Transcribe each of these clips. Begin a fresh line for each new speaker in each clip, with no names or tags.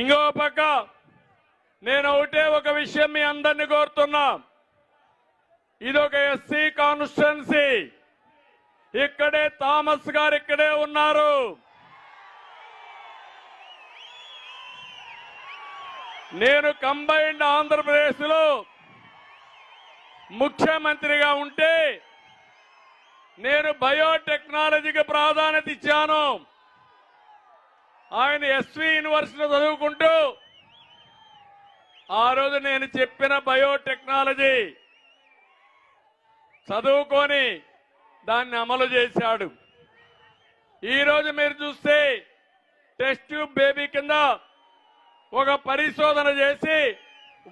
ఇంకో పక్క నేను ఒకటే ఒక విషయం మీ అందరినీ కోరుతున్నా. ఇది ఒక ఎస్సీ కాన్స్టిట్యున్సీ ఇక్కడే థామస్ గారు ఇక్కడే ఉన్నారు. నేను కంబైన్డ్ ఆంధ్రప్రదేశ్లో ముఖ్యమంత్రిగా ఉంటే నేను బయోటెక్నాలజీకి ప్రాధాన్యత ఇచ్చాను. ఆయన ఎస్వి యూనివర్సిటీలో చదువుకుంటూ ఆ రోజు నేను చెప్పిన బయోటెక్నాలజీ చదువుకొని దాన్ని అమలు చేశాడు. ఈరోజు మీరు చూస్తే టెస్ట్ ట్యూబ్ బేబీ కింద ఒక పరిశోధన చేసి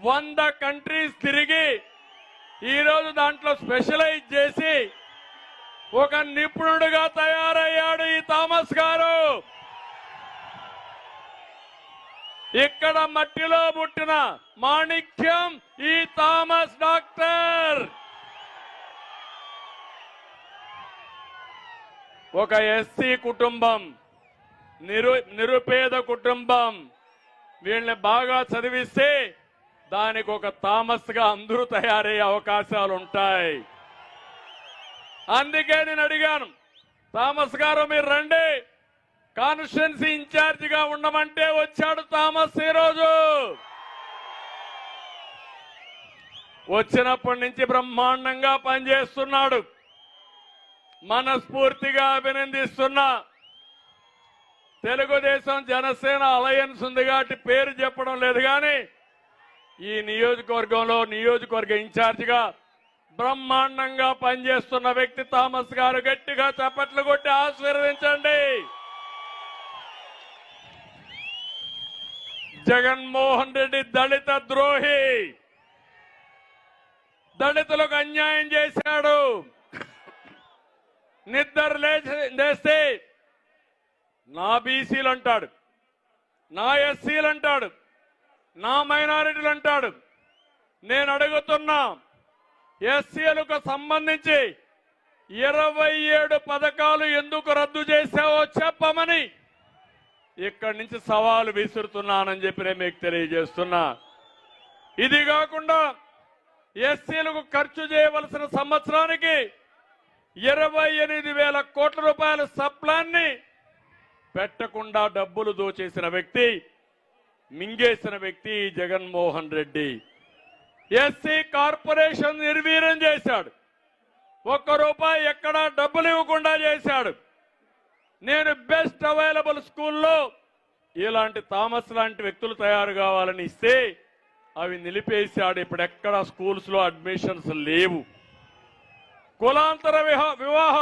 వంద కంట్రీస్ తిరిగి ఈరోజు దాంట్లో స్పెషలైజ్ చేసి ఒక నిపుణుడుగా తయారయ్యాడు ఈ థామస్ గారు. ఇక్కడ మట్టిలో పుట్టిన మాణిక్యం ఈ థామస్ డాక్టర్. ఒక ఎస్సీ కుటుంబం నిరు నిరుపేద కుటుంబం. వీళ్ళని బాగా చదివిస్తే దానికి ఒక థామస్గా అందరూ తయారయ్యే అవకాశాలు ఉంటాయి. అందుకే నేను అడిగాను థామస్ గారు మీరు రండి. కాన్స్టిట్యున్సీ ఇన్ఛార్జిగా ఉండమంటే వచ్చాడు థామస్ ఈ రోజు. వచ్చినప్పటి నుంచి బ్రహ్మాండంగా పనిచేస్తున్నాడు. మనస్ఫూర్తిగా అభినందిస్తున్నా తెలుగుదేశం జనసేన అలయన్స్ ఉంది కాబట్టి పేరు చెప్పడం లేదు కానీ ఈ నియోజకవర్గంలో నియోజకవర్గ ఇన్ఛార్జిగా బ్రహ్మాండంగా పనిచేస్తున్న వ్యక్తి థామస్ గారు గట్టిగా చప్పట్లు కొట్టి ఆశీర్వదించండి. జగన్మోహన్ రెడ్డి దళిత ద్రోహి. దళితులకు అన్యాయం చేశాడు. నిద్ర లేస్తే నా బీసీలు అంటాడు నా ఎస్సీలు అంటాడు నా మైనారిటీలు అంటాడు. నేను అడుగుతున్నా ఎస్సీలకు సంబంధించి ఇరవై ఏడు పథకాలు ఎందుకు రద్దు చేశావో చెప్పమని. ఇక్కడి నుంచి సవాలు విసురుతున్నానని చెప్పి నేను మీకు తెలియజేస్తున్నా. ఇది కాకుండా ఎస్సీలకు ఖర్చు చేయవలసిన సంవత్సరానికి ఇరవై ఎనిమిది వేల కోట్ల రూపాయల సప్లాన్ని పెట్టకుండా డబ్బులు దోచేసిన వ్యక్తి మింగేసిన వ్యక్తి జగన్మోహన్ రెడ్డి. ఎస్సీ కార్పొరేషన్ నిర్వీర్యం చేశాడు. ఒక్క రూపాయి ఎక్కడా డబ్బులు ఇవ్వకుండా చేశాడు. నేను బెస్ట్ అవైలబుల్ స్కూల్లో ఇలాంటి థామస్ లాంటి వ్యక్తులు తయారు కావాలని ఇస్తే అవి నిలిపేశాడు. ఇప్పుడు ఎక్కడ స్కూల్స్లో అడ్మిషన్స్ లేవు. కులాంతర విహా- వివాహ